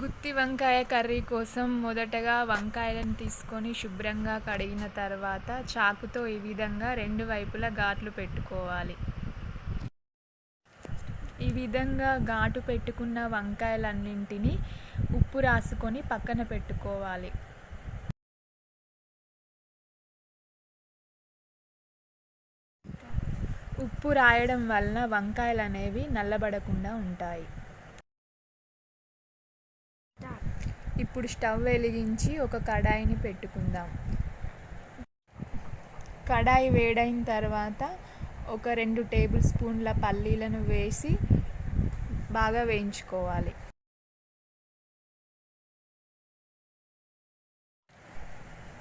గుత్తి వంకాయ కర్రీ కోసం మొదటగా వంకాయలను తీసుకొని శుభ్రంగా కడిగిన తర్వాత చాకుతో ఈ విధంగా రెండు వైపులా ఘాట్లు పెట్టుకోవాలి. ఈ విధంగా ఘాటు పెట్టుకున్న వంకాయలన్నింటినీ ఉప్పు రాసుకొని పక్కన పెట్టుకోవాలి. ఉప్పు రాయడం వలన వంకాయలు అనేవి నల్లబడకుండా ఉంటాయి. ఇప్పుడు స్టవ్ వెలిగించి ఒక కడాయిని పెట్టుకుందాం. కడాయి వేడైన తర్వాత ఒక రెండు టేబుల్ స్పూన్ల పల్లీలను వేసి బాగా వేయించుకోవాలి.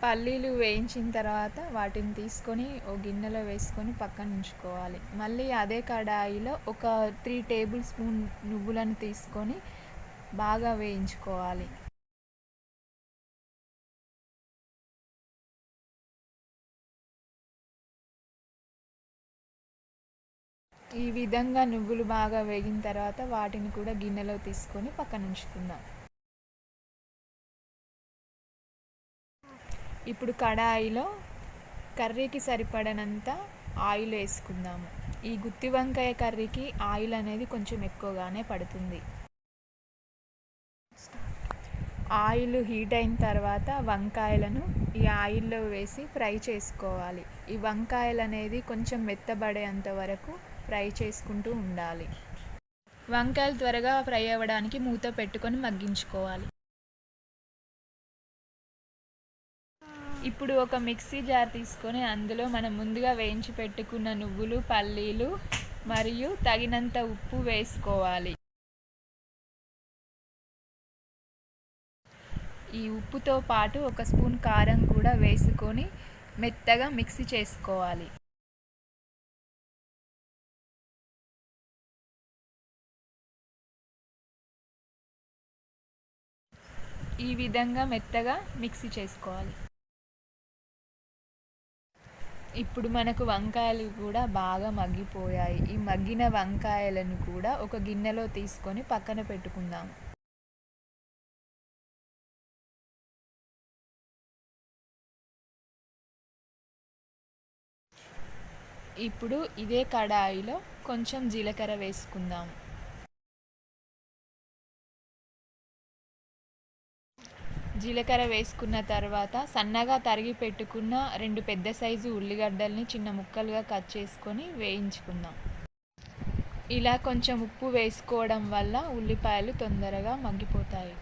పల్లీలు వేయించిన తర్వాత వాటిని తీసుకొని ఓ గిన్నెలో వేసుకొని పక్కన ఉంచుకోవాలి. మళ్ళీ అదే కడాయిలో ఒక త్రీ టేబుల్ స్పూన్ నువ్వులను తీసుకొని బాగా వేయించుకోవాలి. ఈ విధంగా నువ్వులు బాగా వేగిన తర్వాత వాటిని కూడా గిన్నెలో తీసుకొని పక్కన ఉంచుకుందాం. ఇప్పుడు కడాయిలో కర్రీకి సరిపడనంత ఆయిల్ వేసుకుందాము. ఈ గుత్తి వంకాయ కర్రీకి ఆయిల్ అనేది కొంచెం ఎక్కువగానే పడుతుంది. ఆయిల్ హీట్ అయిన తర్వాత వంకాయలను ఈ ఆయిల్లో వేసి ఫ్రై చేసుకోవాలి. ఈ వంకాయలు అనేది కొంచెం మెత్తబడేంత వరకు ఫ్రై చేసుకుంటూ ఉండాలి. వంకాయలు త్వరగా ఫ్రై అవ్వడానికి మూత పెట్టుకొని మగ్గించుకోవాలి. ఇప్పుడు ఒక మిక్సీ జార్ తీసుకొని అందులో మనం ముందుగా వేయించి పెట్టుకున్న నువ్వులు పల్లీలు మరియు తగినంత ఉప్పు వేసుకోవాలి. ఈ ఉప్పుతో పాటు ఒక స్పూన్ కారం కూడా వేసుకొని మెత్తగా మిక్సీ చేసుకోవాలి. ఈ విధంగా మెత్తగా మిక్సీ చేసుకోవాలి. ఇప్పుడు మనకు వంకాయలు కూడా బాగా మగ్గిపోయాయి. ఈ మగ్గిన వంకాయలను కూడా ఒక గిన్నెలో తీసుకొని పక్కన పెట్టుకుందాం. ఇప్పుడు ఇదే కడాయిలో కొంచెం జీలకర్ర వేసుకుందాం. జీలకర్ర వేసుకున్న తర్వాత సన్నగా తరిగి పెట్టుకున్న రెండు పెద్ద సైజు ఉల్లిగడ్డల్ని చిన్న ముక్కలుగా కట్ చేసుకొని వేయించుకుందాం. ఇలా కొంచెం ఉప్పు వేసుకోవడం వల్ల ఉల్లిపాయలు తొందరగా మగ్గిపోతాయి.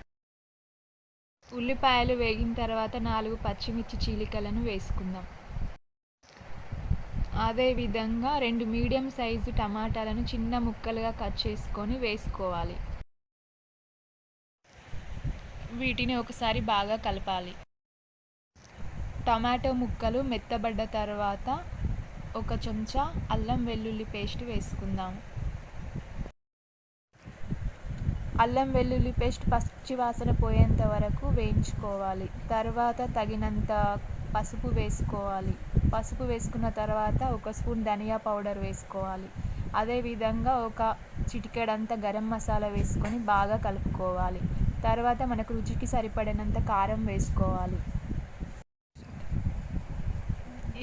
ఉల్లిపాయలు వేగిన తర్వాత నాలుగు పచ్చిమిర్చి చీలికలను వేసుకుందాం. అదేవిధంగా రెండు మీడియం సైజు టమాటాలను చిన్న ముక్కలుగా కట్ చేసుకొని వేసుకోవాలి. వీటిని ఒకసారి బాగా కలపాలి. టమాటో ముక్కలు మెత్తబడ్డ తర్వాత ఒక చెంచా అల్లం వెల్లుల్లి పేస్ట్ వేసుకుందాం. అల్లం వెల్లుల్లి పేస్ట్ పచ్చి వాసన పోయేంత వరకు వేయించుకోవాలి. తర్వాత తగినంత పసుపు వేసుకోవాలి. పసుపు వేసుకున్న తర్వాత ఒక స్పూన్ ధనియా పౌడర్ వేసుకోవాలి. అదేవిధంగా ఒక చిటికెడంత గరం మసాలా వేసుకొని బాగా కలుపుకోవాలి. తర్వాత మనకు రుచికి సరిపడినంత కారం వేసుకోవాలి.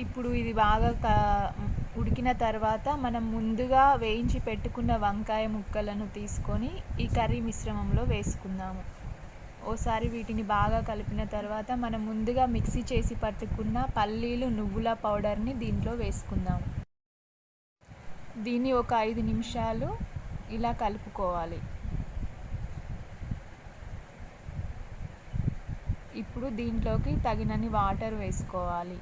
ఇప్పుడు ఇది బాగా ఉడికిన తర్వాత మనం ముందుగా వేయించి పెట్టుకున్న వంకాయ ముక్కలను తీసుకొని ఈ కర్రీ మిశ్రమంలో వేసుకుందాము. ఓసారి వీటిని బాగా కలిపిన తర్వాత మనం ముందుగా మిక్సీ చేసి పట్టుకున్న పల్లీలు నువ్వుల పౌడర్ని దీంట్లో వేసుకుందాము దీన్ని ఒక ఐదు నిమిషాలు ఇలా కలుపుకోవాలి. ఇప్పుడు దీంట్లోకి తగినన్ని వాటర్ వేసుకోవాలి.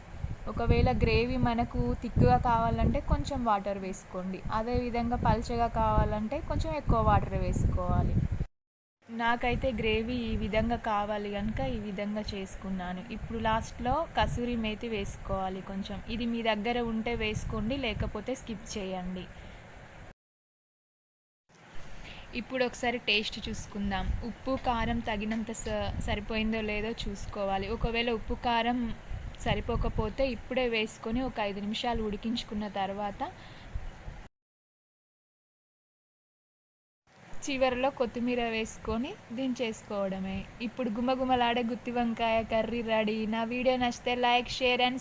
ఒకవేళ గ్రేవీ మనకు థిక్గా కావాలంటే కొంచెం వాటర్ వేసుకోండి. అదేవిధంగా పల్చగా కావాలంటే కొంచెం ఎక్కువ వాటర్ వేసుకోవాలి. నాకైతే గ్రేవీ ఈ విధంగా కావాలి కనుక ఈ విధంగా చేసుకున్నాను. ఇప్పుడు లాస్ట్లో కసూరి మేతి వేసుకోవాలి కొంచెం. ఇది మీ దగ్గర ఉంటే వేసుకోండి లేకపోతే స్కిప్ చేయండి. ఇప్పుడు ఒకసారి టేస్ట్ చూసుకుందాం. ఉప్పు కారం తగినంత సరిపోయిందో లేదో చూసుకోవాలి. ఒకవేళ ఉప్పు కారం సరిపోకపోతే ఇప్పుడే వేసుకొని ఒక ఐదు నిమిషాలు ఉడికించుకున్న తర్వాత చివరిలో కొత్తిమీర వేసుకొని దించేసుకోవడమే ఇప్పుడు గుమగుమలాడే గుత్తి వంకాయ కర్రీ రెడీ. నా వీడియో నచ్చితే లైక్ షేర్ అండ్